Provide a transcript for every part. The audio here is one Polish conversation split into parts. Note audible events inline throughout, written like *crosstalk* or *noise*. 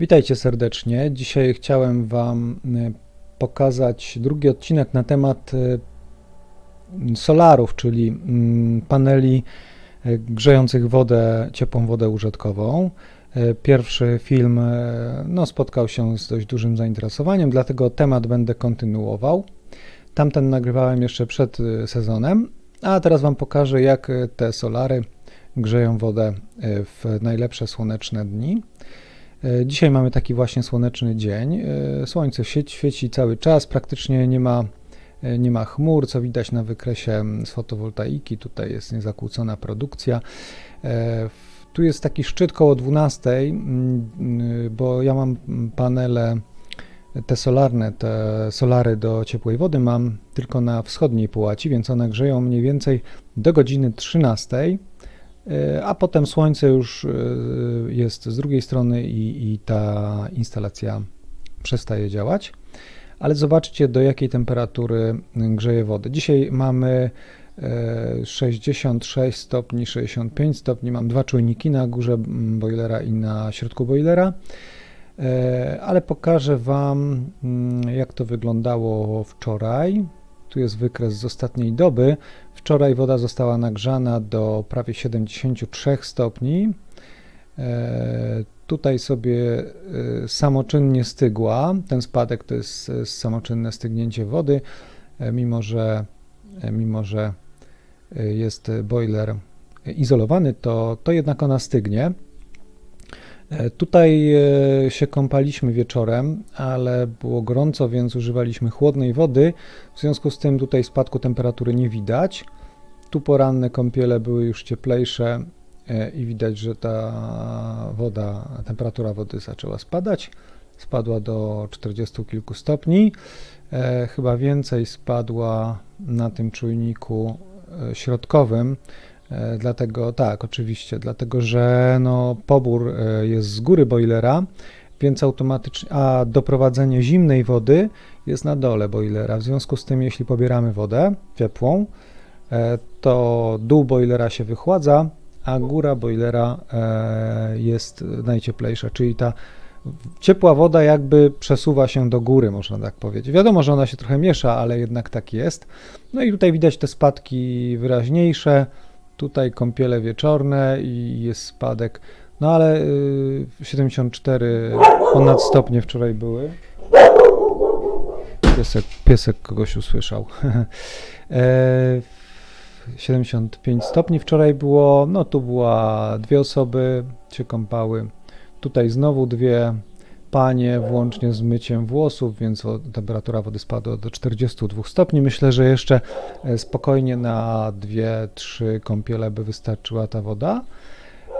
Witajcie serdecznie. Dzisiaj chciałem Wam e, pokazać drugi odcinek na temat e, solarów, czyli mm, paneli e, grzejących wodę, ciepłą wodę użytkową. Pierwszy film no, spotkał się z dość dużym zainteresowaniem, dlatego temat będę kontynuował. Tamten nagrywałem jeszcze przed sezonem, a teraz Wam pokażę, jak te solary grzeją wodę w najlepsze słoneczne dni. E, Dzisiaj mamy taki właśnie słoneczny dzień. E, Słońce świeci, cały czas, praktycznie nie ma, e, nie ma chmur, co widać na wykresie mm, z fotowoltaiki. Tutaj jest niezakłócona produkcja. Tu jest taki szczyt koło 12, mm, mm, bo ja mam mm, panele te solarne, te solary do ciepłej wody mam tylko na wschodniej połaci, więc one grzeją mniej więcej do godziny 13. E, a potem słońce już e, jest z drugiej strony i, i ta instalacja przestaje działać. Ale zobaczcie, do jakiej temperatury grzeje wodę. Dzisiaj mamy e, 66 stopni, 65 stopni. Mam dwa czujniki na górze boilera i na środku boilera. E, Ale pokażę Wam, mm, jak to wyglądało wczoraj. Tu jest wykres z ostatniej doby. Wczoraj woda została nagrzana do prawie 73 stopni. E, Tutaj sobie e, samoczynnie stygła. Ten spadek to jest e, samoczynne stygnięcie wody, mimo że, mimo że jest boiler izolowany, to, to jednak ona stygnie. Tutaj e, się kąpaliśmy wieczorem, ale było gorąco, więc używaliśmy chłodnej wody. W związku z tym tutaj spadku temperatury nie widać. Tu poranne kąpiele były już cieplejsze e, i widać, że ta woda, temperatura wody zaczęła spadać. Spadła do 40 kilku stopni. E, Chyba więcej spadła na tym czujniku środkowym. E, Dlatego tak, oczywiście, dlatego że no, pobór e, jest z góry boilera, więc automatycznie, a doprowadzenie zimnej wody jest na dole boilera. W związku z tym, jeśli pobieramy wodę ciepłą, e, to dół boilera się wychładza, a góra boilera jest najcieplejsza, czyli ta ciepła woda jakby przesuwa się do góry, można tak powiedzieć. Wiadomo, że ona się trochę miesza, ale jednak tak jest. No i tutaj widać te spadki wyraźniejsze. Tutaj kąpiele wieczorne i jest spadek. No ale y, 74 ponad stopnie wczoraj były. Piesek, piesek kogoś usłyszał. *laughs* E, 75 stopni wczoraj było. No tu była dwie osoby się kąpały. Tutaj znowu dwie panie, włącznie z myciem włosów, więc temperatura wody spadła do 42 stopni. Myślę, że jeszcze e, spokojnie na dwie, trzy kąpiele by wystarczyła ta woda.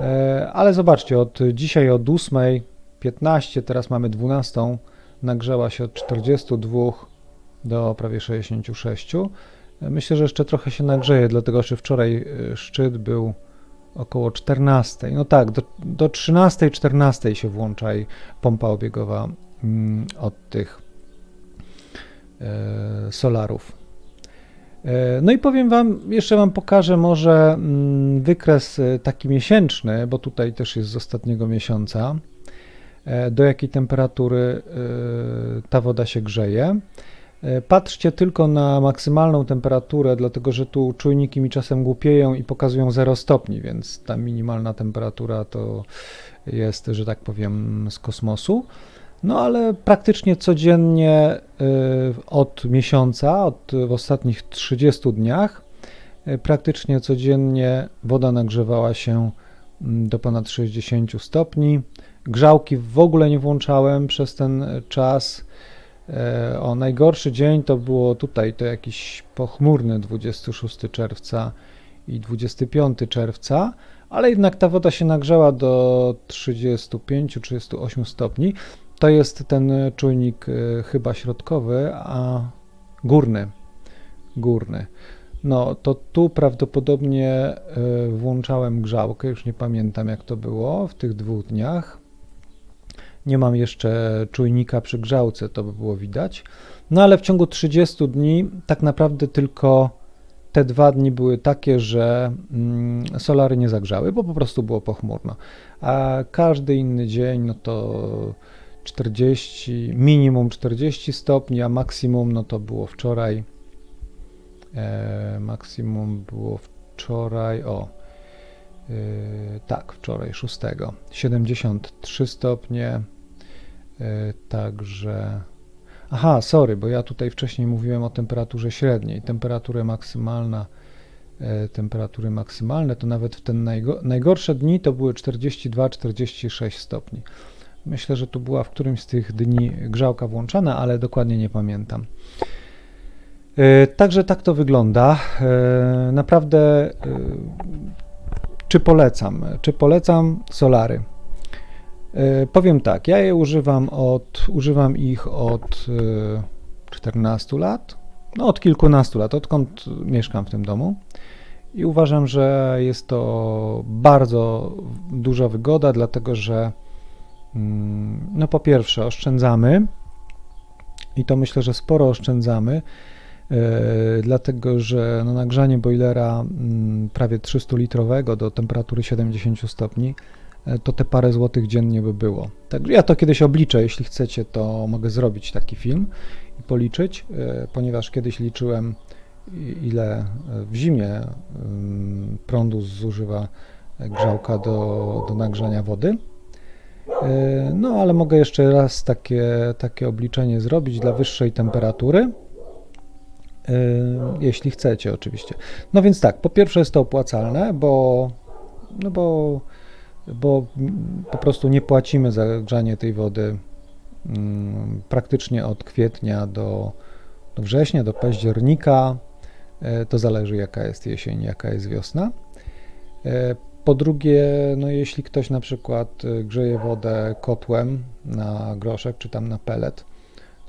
E, Ale zobaczcie, od dzisiaj od 8.15, teraz mamy 12, nagrzała się od 42 do prawie 66. E, Myślę, że jeszcze trochę się nagrzeje, dlatego że wczoraj szczyt był około 14. No tak, do, do 13, 14 się włącza i pompa obiegowa mm, od tych e, solarów. E, No i powiem Wam, jeszcze Wam pokażę może mm, wykres e, taki miesięczny, bo tutaj też jest z ostatniego miesiąca, do jakiej temperatury ta woda się grzeje. E, Patrzcie tylko na maksymalną temperaturę, dlatego że tu czujniki mi czasem głupieją i pokazują 0 stopni, więc ta minimalna temperatura to jest, że tak powiem, z kosmosu. No ale praktycznie codziennie y, od miesiąca, od w ostatnich 30 dniach, y, praktycznie codziennie woda nagrzewała się do ponad 60 stopni. Grzałki w ogóle nie włączałem przez ten czas. E, O, najgorszy dzień to było tutaj, to jakiś pochmurny 26 czerwca i 25 czerwca, ale jednak ta woda się nagrzała do 35-38 stopni. To jest ten czujnik e, chyba środkowy, a górny. Górny. No, to tu prawdopodobnie e, włączałem grzałkę, już nie pamiętam jak to było w tych dwóch dniach. Nie mam jeszcze czujnika przy grzałce, to by było widać. No ale w ciągu 30 dni tak naprawdę tylko te dwa dni były takie, że mm, solary nie zagrzały, bo po prostu było pochmurno. A każdy inny dzień, no to 40, minimum 40 stopni, a maksimum, no to było wczoraj. E, maksimum było wczoraj, o, tak, wczoraj 6, 73 stopnie, e, także, aha, sorry, bo ja tutaj wcześniej mówiłem o temperaturze średniej, temperaturę maksymalna, e, temperatury maksymalne, to nawet w ten najgo, najgorsze dni to były 42-46 stopni. Myślę, że tu była w którymś z tych dni grzałka włączana, ale dokładnie nie pamiętam. Także tak to wygląda. Naprawdę, czy polecam? Czy polecam solary? E, Powiem tak, ja je używam od, używam ich od e, 14 lat, no od kilkunastu lat, odkąd mieszkam w tym domu. I uważam, że jest to bardzo duża wygoda, dlatego że mm, no po pierwsze oszczędzamy i to myślę, że sporo oszczędzamy, e, dlatego że no, nagrzanie boilera mm, prawie 300-litrowego do temperatury 70 stopni e, to te parę złotych dziennie by było. Także ja to kiedyś obliczę, jeśli chcecie, to mogę zrobić taki film i policzyć, e, ponieważ kiedyś liczyłem ile w zimie prądu zużywa grzałka do, do nagrzania wody. E, No, ale mogę jeszcze raz takie, takie obliczenie zrobić dla wyższej temperatury, e, jeśli chcecie oczywiście. No więc tak, po pierwsze jest to opłacalne, bo, no bo, bo po prostu nie płacimy za grzanie tej wody mm, praktycznie od kwietnia do, do września, do października. E, To zależy jaka jest jesień, jaka jest wiosna. E, Po drugie, no jeśli ktoś na przykład y, grzeje wodę kotłem na groszek czy tam na pelet,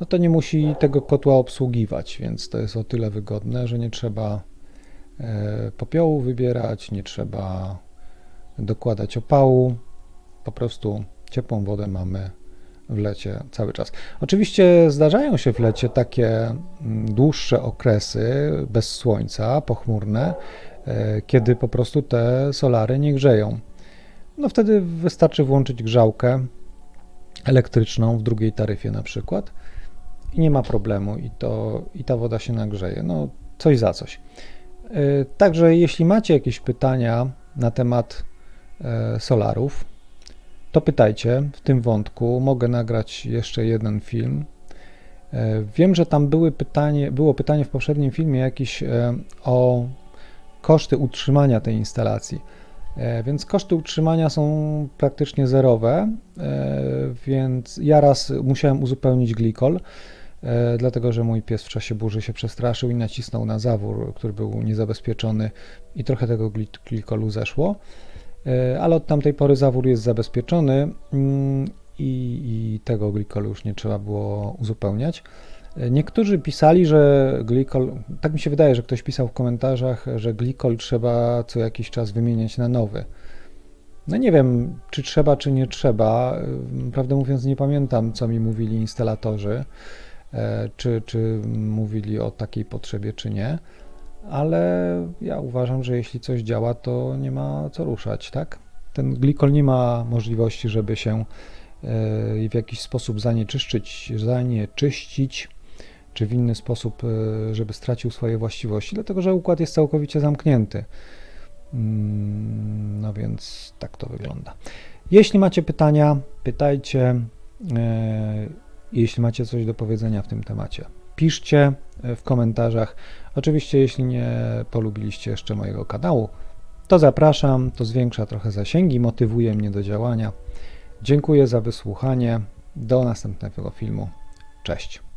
no to nie musi tego kotła obsługiwać, więc to jest o tyle wygodne, że nie trzeba e, popiołu wybierać, nie trzeba dokładać opału, po prostu ciepłą wodę mamy w lecie cały czas. Oczywiście zdarzają się w lecie takie mm, dłuższe okresy bez słońca, pochmurne, e, kiedy po prostu te solary nie grzeją. No wtedy wystarczy włączyć grzałkę elektryczną w drugiej taryfie na przykład i nie ma problemu i, to, i ta woda się nagrzeje. No coś za coś. E, Także jeśli macie jakieś pytania na temat e, solarów, to pytajcie w tym wątku. Mogę nagrać jeszcze jeden film. E, Wiem, że tam były pytanie, było pytanie w poprzednim filmie jakieś o koszty utrzymania tej instalacji. Więc koszty utrzymania są praktycznie zerowe, więc ja raz musiałem uzupełnić glikol, dlatego że mój pies w czasie burzy się przestraszył i nacisnął na zawór, który był niezabezpieczony i trochę tego gli- glikolu zeszło. E, ale od tamtej pory zawór jest zabezpieczony mm, i, i tego glikolu już nie trzeba było uzupełniać. E, Niektórzy pisali, że glikol, tak mi się wydaje, że ktoś pisał w komentarzach, że glikol trzeba co jakiś czas wymieniać na nowy. No nie wiem, czy trzeba, czy nie trzeba. E, Prawdę mówiąc, nie pamiętam, co mi mówili instalatorzy, e, czy, czy mówili o takiej potrzebie, czy nie ale ja uważam, że jeśli coś działa, to nie ma co ruszać, tak? Ten glikol nie ma możliwości, żeby się e, w jakiś sposób zanieczyszczyć, zanieczyścić, czy w inny sposób, e, żeby stracił swoje właściwości, dlatego że układ jest całkowicie zamknięty. Mm, No więc tak to wygląda. Jeśli macie pytania, pytajcie. Jeśli macie coś do powiedzenia w tym temacie, piszcie e, w komentarzach. Oczywiście, jeśli nie polubiliście jeszcze mojego kanału, to zapraszam, to zwiększa trochę zasięgi, motywuje mnie do działania. Dziękuję za wysłuchanie. Do następnego filmu. Cześć.